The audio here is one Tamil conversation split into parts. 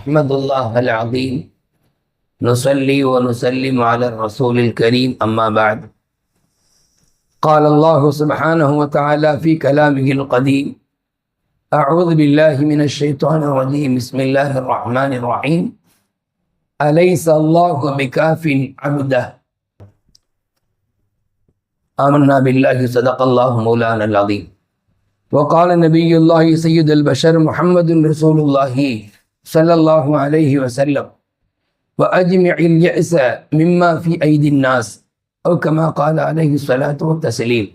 أحمد الله العظيم. نصلي ونسلم على الرسول الكريم أما بعد. قال الله سبحانه وتعالى في كلامه القديم أعوذ بالله من الشيطان الرجيم. بسم الله الرحمن الرحيم. أليس الله بكاف عبده؟ آمنا بالله صدق الله مولانا العظيم. وقال نبي الله سيد البشر محمد رسول الله. صلى الله عليه وسلم وأجمع اليأس مما في أيدي الناس أو كما قال عليه الصلاة والتسليم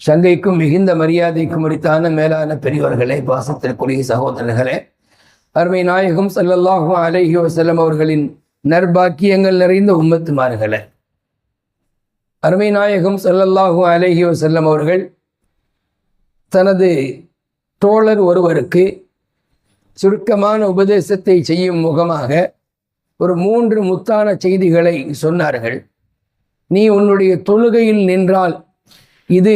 சங்கைக்கும் மிகுந்த மரியாதைக்கும் உரித்தான மேலான பெரியவர்களே பாசத்திற்குரிய சகோதரர்களே அருமை நாயகம் ஸல்லல்லாஹு அலைஹி வஸல்லம் அவர்களின் நற்பாக்கியங்கள் நிறைந்த உம்மத்துமார்களே அருமை நாயகம் ஸல்லல்லாஹு அலைஹி வஸல்லம் அவர்கள் தனது தோழர் ஒருவருக்கு சுருக்கமான உபதேசத்தை செய்யும் முகமாக ஒரு மூன்று முத்தான செய்திகளை சொன்னார்கள். நீ உன்னுடைய தொழுகையில் நின்றால் இது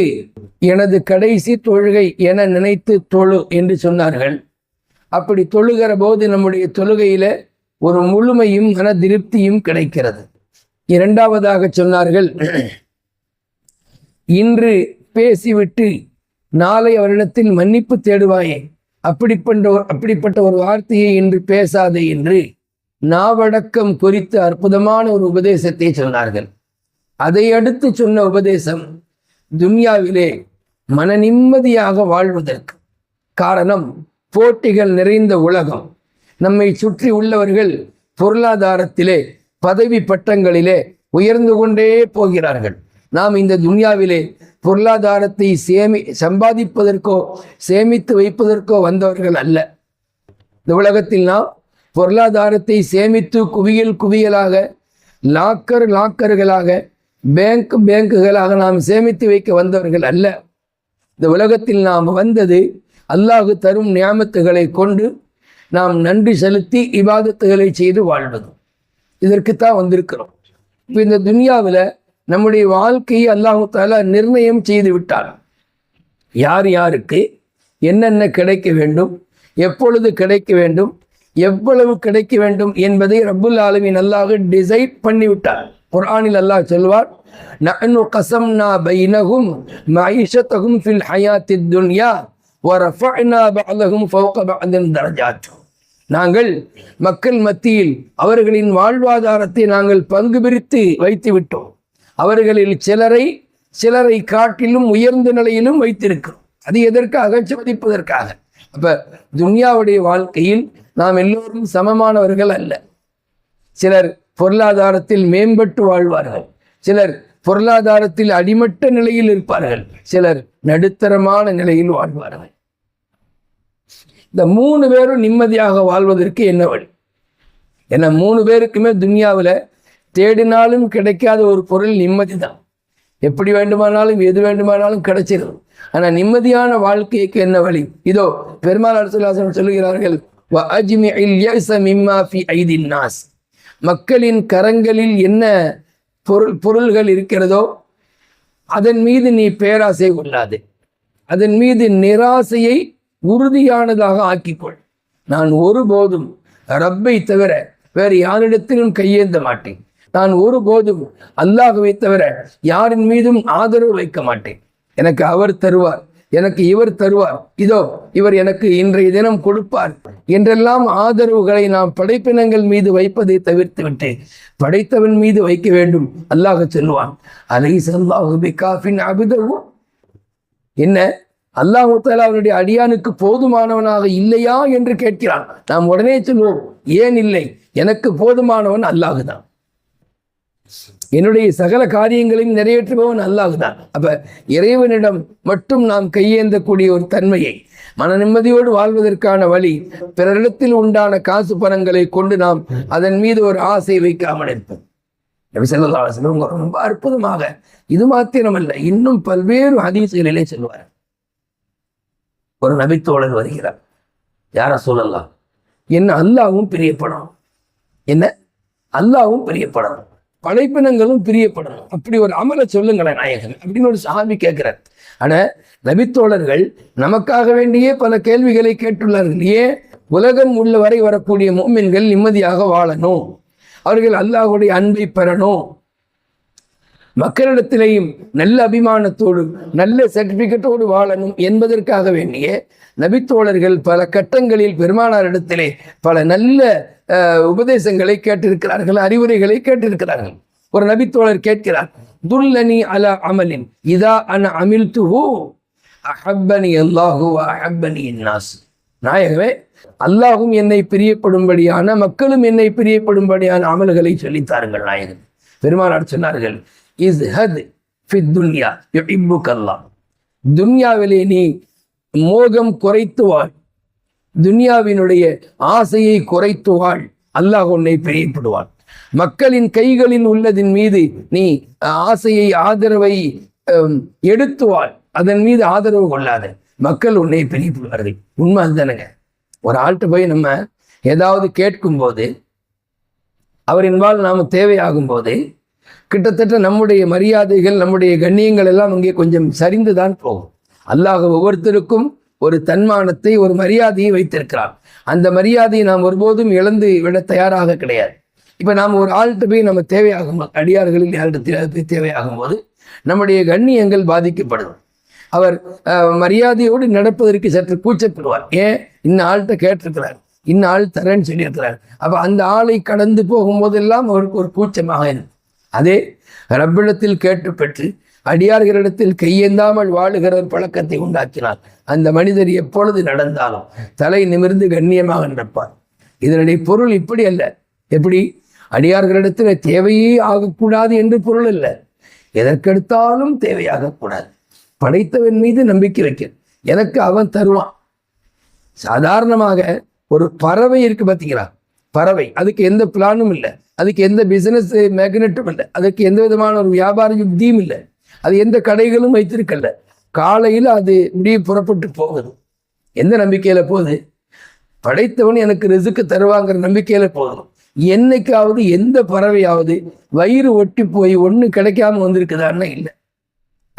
எனது கடைசி தொழுகை என நினைத்து தொழு என்று சொன்னார்கள். அப்படி தொழுகிற போது நம்முடைய தொழுகையில ஒரு முழுமையும் மன திருப்தியும் கிடைக்கிறது. இரண்டாவதாக சொன்னார்கள் இன்று பேசிவிட்டு நாளை அவரிடத்தில் மன்னிப்பு தேடுவாயே. அப்படிப்பட்ட ஒரு- அப்படிப்பட்ட ஒரு வார்த்தையை இன்று பேசாதே என்று நாவடக்கம் குறித்து அற்புதமான ஒரு உபதேசத்தை சொன்னார்கள். அதை அடுத்து சொன்ன உபதேசம் துன்யாவிலே மன நிம்மதியாக வாழ்வதற்கு காரணம் போட்டிகள் நிறைந்த உலகம். நம்மை சுற்றி உள்ளவர்கள் பொருளாதாரத்திலே பதவி பட்டங்களிலே உயர்ந்து கொண்டே போகிறார்கள். நாம் இந்த துன்யாவிலே பொருளாதாரத்தை சேமி சம்பாதிப்பதற்கோ சேமித்து வைப்பதற்கோ வந்தவர்கள் அல்ல. இந்த உலகத்தில் நாம் பொருளாதாரத்தை சேமித்து குவியல் குவியலாக லாக்கர் லாக்கர்களாக பேங்க் பேங்குகளாக நாம் சேமித்து வைக்க வந்தவர்கள் அல்ல. இந்த உலகத்தில் நாம் வந்தது அல்லாஹு தரும் நியாமத்துகளை கொண்டு நாம் நன்றி செலுத்தி இபாதத்துகளை செய்து வாழ்வது இதற்குத்தான் வந்திருக்கிறோம். இப்போ இந்த துனியாவில் நம்முடைய வாழ்க்கையை அல்லாஹு தாலா நிர்ணயம் செய்து விட்டார். யார் யாருக்கு என்னென்ன கிடைக்க வேண்டும் எப்பொழுது கிடைக்க வேண்டும் எவ்வளவு கிடைக்க வேண்டும் என்பதை ரப்புல் ஆலமின் அல்லாஹ் டிசைட் பண்ணிவிட்டார் குர்ஆனில் அல்லாஹ் சொல்வார் நஹ்னு கஸம்னா பைனஹும் மஈஷத்தஹும் ஃபில் ஹயாத்தித் துன்யா வரஃபஅனா பஅதஹும் ஃபௌக பஅதின் தரஜாத். நாங்கள் மக்கள் மத்தியில் அவர்களின் வாழ்வாதாரத்தை நாங்கள் பங்கு பிரித்து வைத்து விட்டோம். அவர்களில் சிலரை சிலரை காட்டிலும் உயர்ந்த நிலையிலும் வைத்திருக்கிறோம். அது எதற்காக? சோதிப்பதற்காக அப்ப துன்யாவுடைய வாழ்க்கையில் நாம் எல்லோரும் சமமானவர்கள் அல்ல. சிலர் பொருளாதாரத்தில் மேம்பட்டு வாழ்வார்கள். சிலர் பொருளாதாரத்தில் அடிமட்ட நிலையில் இருப்பார்கள். சிலர் நடுத்தரமான நிலையில் வாழ்வார்கள். இந்த மூணு பேரும் நிம்மதியாக வாழ்வதற்கு என்ன வழி? ஏன்னா மூணு பேருக்குமே துன்யாவில் தேடினாலும் கிடைக்காத ஒரு பொருள் நிம்மதி தான் எப்படி வேண்டுமானாலும் எது வேண்டுமானாலும் கிடைச்சிடும் ஆனால் நிம்மதியான வாழ்க்கைக்கு என்ன வழி? இதோ பெருமாள் அரசுலாசனம் சொல்லுகிறார்கள் நாஸ்." மக்களின் கரங்களில் என்ன பொருள் பொருள்கள் இருக்கிறதோ அதன் மீது நீ பேராசை கொள்ளாது. அதன் மீது நிராசையை உறுதியானதாக ஆக்கிக்கொள். நான் ஒருபோதும் ரப்பை தவிர வேறு யாரிடத்திலும் கையேந்த மாட்டேன். நான் ஒருபோதும் அல்லாஹுவை தவிர யாரின் மீதும் ஆதரவு வைக்க மாட்டேன். எனக்கு அவர் தருவார் எனக்கு இவர் தருவார். இதோ இவர் எனக்கு இன்றைய தினம் கொடுப்பார். என்றெல்லாம் ஆதரவுகளை நாம் படைப்பினங்கள் மீது வைப்பதை தவிர்த்து விட்டு படைத்தவன் மீது வைக்க வேண்டும். அல்லாஹ் சொல்லுவான் அலை செல்லாஹுபி காஃபின் அபிதவும் என்ன? அல்லாஹு தாலா அவனுடைய அடியானுக்கு போதுமானவனாக இல்லையா என்று கேட்கிறான். நாம் உடனே சொல்வோம் ஏன் இல்லை? எனக்கு போதுமானவன் அல்லாஹு தான். என்னுடைய சகல காரியங்களையும் நிறைவேற்றுபவன் அல்லாஹ் தான் அப்ப இறைவனிடம் மட்டும் நாம் கையேந்தக்கூடிய ஒரு தன்மையை மன நிம்மதியோடு வாழ்வதற்கான வழி பிறரிடத்தில் உண்டான காசு பணங்களை கொண்டு நாம் அதன் மீது ஒரு ஆசை வைக்காமல் இருப்போம். நபி ரொம்ப அற்புதமாக இது மாத்திரமல்ல இன்னும் பல்வேறு ஹதீஸ்களிலே சொல்வார். ஒரு நபித்தோழர் வருகிறார் யார சொல்லலாம் என்ன அல்லாவும் பிரியப்படணும் என்ன? அல்லாவும் பிரியப்படணும். படைப்பினங்களும் பிரியப்படணும். அப்படி ஒரு அமலை சொல்லுங்களேன் நாயகன் அப்படின்னு ஒரு சாமி கேட்கிறார். ஆனா நபித்தோழர்கள் நமக்காக வேண்டியே பல கேள்விகளை கேட்டுள்ளார்கள். ஏன்? உலகம் உள்ள வரை வரக்கூடிய மோமின்கள் நிம்மதியாக வாழணும். அவர்கள் அல்லாஹுடைய அன்பை பெறணும். மக்களிடத்திலேயும் நல்ல அபிமானத்தோடும் நல்ல சர்டிபிகேட்டோடு வாழணும் என்பதற்காக வேண்டிய நபித்தோழர்கள் பல கட்டங்களில் பெருமானாரிடத்திலே பல நல்ல உபதேசங்களை கேட்டிருக்கிறார்கள் அறிவுரைகளை கேட்டிருக்கிறார்கள். ஒரு நபித்தோழர் கேட்கிறார் துல்லனி அல அமலின் இதா அன அமில் துஹு அஹப்பனி அல்லாஹு அஹப்பனி இன்னாஸ். நாயகமே அல்லாஹும் என்னை பிரியப்படும்படியான மக்களும் என்னை பிரியப்படும்படியான அமல்களை சொல்லித்தாருங்கள் நாயகன் பெருமானார் சொன்னார்கள் இஸ் ஹத் துன்யா யுஹிப்புக்கல்லா துன்யாவிலே நீ மோகம் குறைத்து வாழ். துன்யாவினுடைய ஆசையை குறைத்து வாழ். அல்லாஹ் உன்னை பிரியப்படுவான். மக்களின் கைகளில் உள்ளதின் மீது நீ ஆசையை ஆதரவை எடுத்து வாழ். அதன் மீது ஆதரவு கொள்ளாத. மக்கள் உன்னை பிரியப்படுவார்கள். உண்மை அதுதானங்க ஒரு ஆள்கிட்ட போய் நம்ம ஏதாவது கேட்கும்போது அவரின்பால் நாம் தேவையாகும் போது கிட்டத்தட்ட நம்முடைய மரியாதைகள் நம்முடைய கண்ணியங்கள் எல்லாம் அங்கே கொஞ்சம் சரிந்து தான் போகும். அல்லாஹ் ஒவ்வொருத்தருக்கும் ஒரு தன்மானத்தை ஒரு மரியாதையை வைத்திருக்கிறார் அந்த மரியாதையை நாம் ஒருபோதும் இழந்து விட தயாராக கிடையாது. இப்போ நாம் ஒரு ஆள்கிட்ட போய் நம்ம தேவையாகும் அடியார்களில் யாரிடத்தில் போய் தேவையாகும் போது நம்முடைய கண்ணியங்கள் பாதிக்கப்படும் அவர் மரியாதையோடு நடப்பதற்கு சற்று கூச்சப்படுவார். ஏன்? இன்ன ஆள்கிட்ட கேட்டிருக்கிறார். இன்ன ஆள் தரேன்னு சொல்லியிருக்கிறார். அப்போ அந்த ஆளை கடந்து போகும்போதெல்லாம் அவருக்கு ஒரு கூச்சமாக இருக்கும் அதே ரப்பிடத்தில் கேட்டு பெற்று அடியார்களிடத்தில் கையேந்தாமல் வாழுகிற ஒரு பழக்கத்தை உண்டாக்கினார். அந்த மனிதர் எப்பொழுது நடந்தாலும் தலை நிமிர்ந்து கண்ணியமாக நடப்பார். இதனுடைய பொருள் இப்படி அல்ல. எப்படி? அடியார்களிடத்தில் தேவையே ஆகக்கூடாது என்று பொருள் அல்ல. எதற்கெடுத்தாலும் தேவையாகக்கூடாது. படைத்தவன் மீது நம்பிக்கை வைக்க எனக்கு அவன் தருவான். சாதாரணமாக ஒரு பறவை இருக்கு பார்த்தீங்களா பறவை. அதுக்கு எந்த பிளானும் இல்லை. அதுக்கு எந்த பிசினஸ் மேக்னெட்டும் இல்லை. அதுக்கு எந்த விதமான ஒரு வியாபார யுக்தியும் இல்லை. அது எந்த கடைகளும் வைத்திருக்கல காலையில் அது இப்படியே புறப்பட்டு போகுது. எந்த நம்பிக்கையில் போகுது? படைத்தவன் எனக்கு ரிசுக்கு தருவாங்கிற நம்பிக்கையில் போதும் என்னைக்காவது எந்த பறவையாவது வயிறு ஒட்டி போய் ஒன்று கிடைக்காம வந்திருக்குதான்னா இல்லை.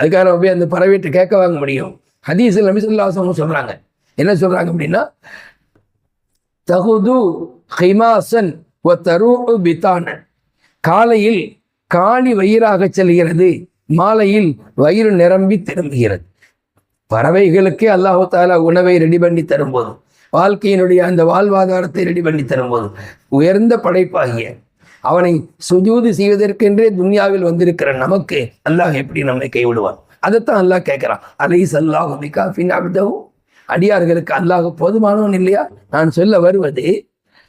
அதுக்காக நம்ம போய் அந்த பறவைகிட்ட கேட்க வாங்க முடியும். ஹதீஸில் நபிசுல்லாசம் சொல்கிறாங்க என்ன சொல்கிறாங்க அப்படின்னா தகுது ஹிமாசன் ஒ தரு பித்தானன் காலையில் காலி வயிறாக செல்கிறது. மாலையில் வயிறு நிரம்பி திரும்புகிறது. பறவைகளுக்கே அல்லாஹு தாலா உணவை ரெடி பண்ணி தரும்போது வாழ்க்கையினுடைய அந்த வாழ்வாதாரத்தை ரெடி பண்ணி தரும்போது உயர்ந்த படைப்பாகிய அவனை சுஜூது செய்வதற்கென்றே துன்யாவில் வந்திருக்கிற நமக்கு அல்லாஹ் எப்படி நம்மை கைவிடுவான்? அதைத்தான் அல்லாஹ் கேட்கிறான். அலை அல்லாஹ் காஃபின் அப்தவும் அடியார்களுக்கு அல்லாஹ் போதுமானவன் இல்லையா? நான் சொல்ல வருவது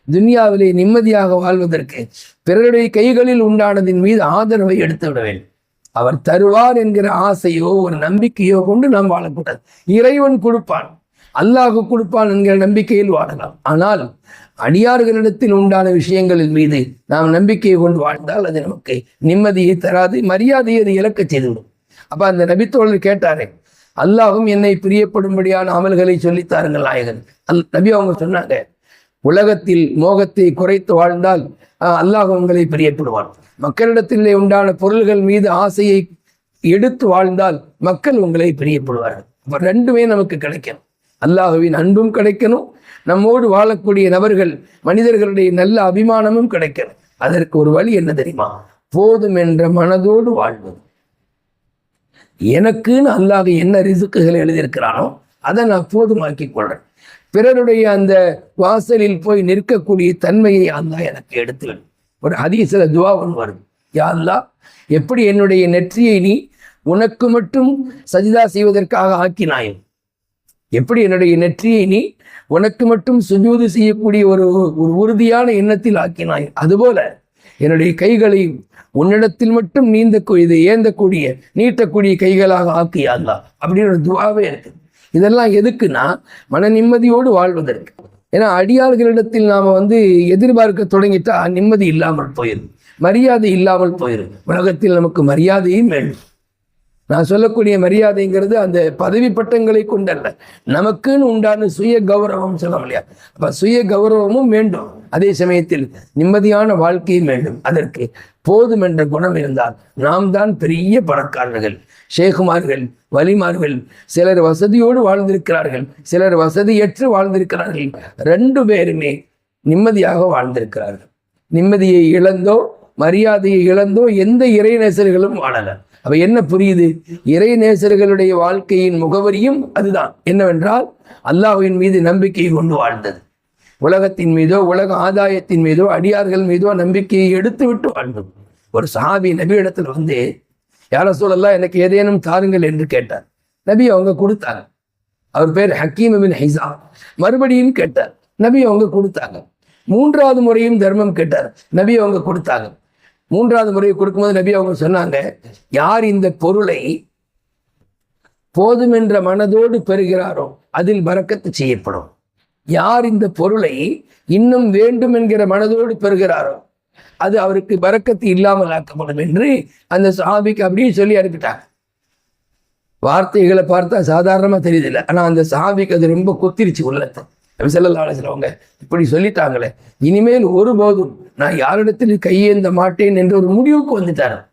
துன்யாவிலே நிம்மதியாக வாழ்வதற்கு பிறருடைய கைகளில் உண்டானதின் மீது ஆதரவை எடுத்து விட வேண்டும். அவர் தருவார் என்கிற ஆசையோ ஒரு நம்பிக்கையோ கொண்டு நாம் வாழக்கூடாது. இறைவன் கொடுப்பான் அல்லாஹ் கொடுப்பான் என்கிற நம்பிக்கையில் வாழலாம். ஆனால் அடியார்களிடத்தில் உண்டான விஷயங்களின் மீது நாம் நம்பிக்கையை கொண்டு வாழ்ந்தால் அது நமக்கு நிம்மதியை தராது மரியாதையை அது இழக்க செய்துவிடும். அப்ப அந்த நபித்தோழர் கேட்டாரே அல்லாஹும் என்னை பிரியப்படும்படியான அமல்களை சொல்லித்தாருங்கள் நாயகன். அல் நபி அவங்க சொன்னாங்க உலகத்தில் மோகத்தை குறைத்து வாழ்ந்தால் அஹ், அல்லாஹ் உங்களை பிரியப்படுவான். மக்களிடத்திலே உண்டான பொருள்கள் மீது ஆசையை எடுத்து வாழ்ந்தால் மக்கள் உங்களை பிரியப்படுவார்கள். ரெண்டுமே நமக்கு கிடைக்கணும். அல்லாஹுவின் அன்பும் கிடைக்கணும். நம்மோடு வாழக்கூடிய நபர்கள் மனிதர்களுடைய நல்ல அபிமானமும் கிடைக்கணும். அதற்கு ஒரு வழி என்ன தெரியுமா? போதும் என்ற மனதோடு வாழ்வது. எனக்குன்னு அல்லாஹ் என்ன ரிசுக்குகளை எழுதியிருக்கிறானோ அதை நான் போதுமாக்கிக் கொள்கிறேன் பிறருடைய அந்த வாசலில் போய் நிற்கக்கூடிய தன்மையை அல்லாஹ் எனக்கு எடுத்து ஒரு அதிசல துவா ஒன்று வருது. யா எப்படி என்னுடைய நெற்றியை நீ உனக்கு மட்டும் சஜிதா செய்வதற்காக ஆக்கினாயும் எப்படி என்னுடைய நெற்றியை நீ உனக்கு மட்டும் சுஜூது செய்யக்கூடிய ஒரு ஒரு உறுதியான எண்ணத்தில் ஆக்கினாய் அதுபோல என்னுடைய கைகளை உன்னிடத்தில் மட்டும் நீந்தக்கூடியது ஏந்தக்கூடிய நீட்டக்கூடிய கைகளாக ஆக்கியா அல்லா அப்படின்னு ஒரு துவாவே இருக்கு. இதெல்லாம் எதுக்குன்னா மன நிம்மதியோடு வாழ்வதற்கு. ஏன்னா அடியாள்களிடத்தில் நாம வந்து எதிர்பார்க்க தொடங்கிட்டா நிம்மதி இல்லாமல் போயிடும் மரியாதை இல்லாமல் போயிடும் உலகத்தில் நமக்கு மரியாதையும் வேண்டும். நான் சொல்லக்கூடிய மரியாதைங்கிறது அந்த பதவி பட்டங்களை கொண்டல்ல. நமக்குன்னு உண்டான சுய கௌரவம் சொல்ல முடியாது. அப்ப சுய கௌரவமும் வேண்டும். அதே சமயத்தில் நிம்மதியான வாழ்க்கையும் வேண்டும். அதற்கு போதும் என்ற குணம் இருந்தால் நாம் தான் பெரிய பணக்காரர்கள் ஷேகுமார்கள் வலிமார்கள். சிலர் வசதியோடு வாழ்ந்திருக்கிறார்கள் சிலர் வசதியற்று வாழ்ந்திருக்கிறார்கள். ரெண்டு பேருமே நிம்மதியாக வாழ்ந்திருக்கிறார்கள். நிம்மதியை இழந்தோ மரியாதையை இழந்தோ எந்த இறைநேசர்களும் வாழலை. அப்ப என்ன புரியுது? இறைநேசர்களுடைய வாழ்க்கையின் முகவரியும் அதுதான். என்னவென்றால் அல்லாஹுவின் மீது நம்பிக்கை கொண்டு வாழ்ந்தது. உலகத்தின் மீதோ உலக ஆதாயத்தின் மீதோ அடியார்கள் மீதோ நம்பிக்கையை எடுத்து விட்டு வாழ்ந்தது. ஒரு சஹாபி நபி இடத்துல வந்து யார சூழல்லாம் எனக்கு ஏதேனும் தாருங்கள் என்று கேட்டார். நபி அவங்க கொடுத்தாங்க. அவர் பேர் ஹக்கீம் பின் ஹைசா மறுபடியும் கேட்டார். நபி அவங்க கொடுத்தாங்க. மூன்றாவது முறையும் தர்மம் கேட்டார். நபி அவங்க கொடுத்தாங்க. மூன்றாவது முறை கொடுக்கும்போது நபி அவங்க சொன்னாங்க யார் இந்த பொருளை போதும் என்ற மனதோடு பெறுகிறாரோ அதில் மறக்கத்து செய்யப்படும். யார் இந்த பொருளை இன்னும் வேண்டும் என்கிற மனதோடு பெறுகிறாரோ அது அவருக்கு பறக்கத்து இல்லாமல் ஆக்கப்படும் என்று அந்த சாபிக்கு அப்படியே சொல்லி அனுப்பிட்டாங்க. வார்த்தைகளை பார்த்தா சாதாரணமா தெரியுதில்ல ஆனா அந்த சாபிக்கு அது ரொம்ப குத்திருச்சு உள்ளத்தை. செல்லலாளவங்க இப்படி சொல்லிட்டாங்களே இனிமேல் ஒருபோதும் நான் யாரிடத்தில் கையேந்த மாட்டேன் என்ற ஒரு முடிவுக்கு வந்துட்டார்.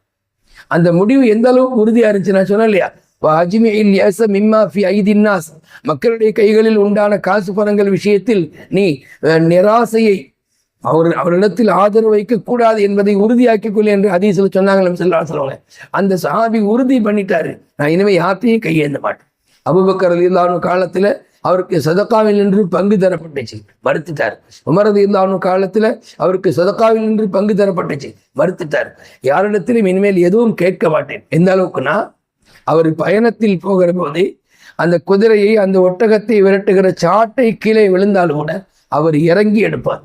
அந்த முடிவு எந்த அளவுக்கு உறுதியா இருந்துச்சு நான் சொன்னேன் இல்லையா? அஜ்மியில் யஸ மிம்மா ஃபி ஐதின்னாஸ் மக்களுடைய கைகளில் உண்டான காசு பணங்கள் விஷயத்தில் நீ நிராசையை அவர் அவரிடத்தில் ஆதரவு வைக்கக்கூடாது என்பதை உறுதியாக்கிக் கொள் என்று ஹதீஸில் சொன்னாங்க செல்லா சொல்லுவாங்க அந்த சஹாபி உறுதி பண்ணிட்டாரு. நான் இனிமே யார்த்தையும் கையேந்த மாட்டேன். அபுபக்கர் இல்லாத காலத்துல அவருக்கு சதக்காவில் நின்று பங்கு தரப்பட்டுச்சு. மறுத்துட்டார். உமரது இருந்தாலும் காலத்துல அவருக்கு சதக்காவில் நின்று பங்கு தரப்பட்டுச்சு. மறுத்துட்டார். யாரிடத்திலும் இனிமேல் எதுவும் கேட்க மாட்டேன். எந்த அளவுக்குன்னா அவர் பயணத்தில் போகிற போது அந்த குதிரையை அந்த ஒட்டகத்தை விரட்டுகிற சாட்டை கீழே விழுந்தாலும் கூட அவர் இறங்கி எடுப்பார்.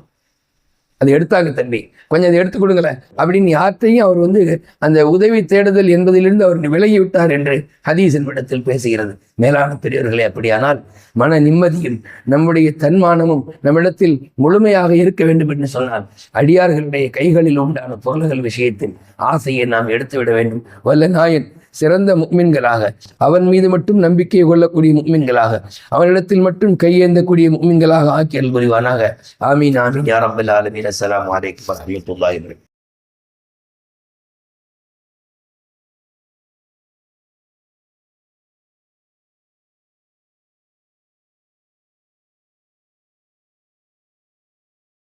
அது எடுத்தாங்க தம்பி. கொஞ்சம் அதை எடுத்து கொடுங்களேன். அப்படின்னு யார்த்தையும் அவர் வந்து அந்த உதவி தேடுதல் என்பதிலிருந்து அவர் விலகி விட்டார் என்று ஹதீஸின் இடத்தில் பேசுகிறது. மேலான பெரியவர்களே அப்படியானால் மன நிம்மதியும் நம்முடைய தன்மானமும் நம்மிடத்தில் முழுமையாக இருக்க வேண்டும் என்று சொன்னால் அடியார்களுடைய கைகளில் உண்டான பொருள்கள் விஷயத்தில் ஆசையை நாம் எடுத்துவிட வேண்டும். வல்ல நாயன் சிறந்த முக்மின்களாக. அவன் மீது மட்டும் நம்பிக்கை கொள்ளக்கூடிய முக்மின்களாக. அவனிடத்தில் மட்டும் கையேந்தக்கூடிய முக்மின்களாக ஆக்கியல் புரிவானாக. ஆமீன் ஆமீன். யா ரப்பல் ஆலமீன். அஸ்லாம் வலைக்கம் வரமத்துல்லாஹி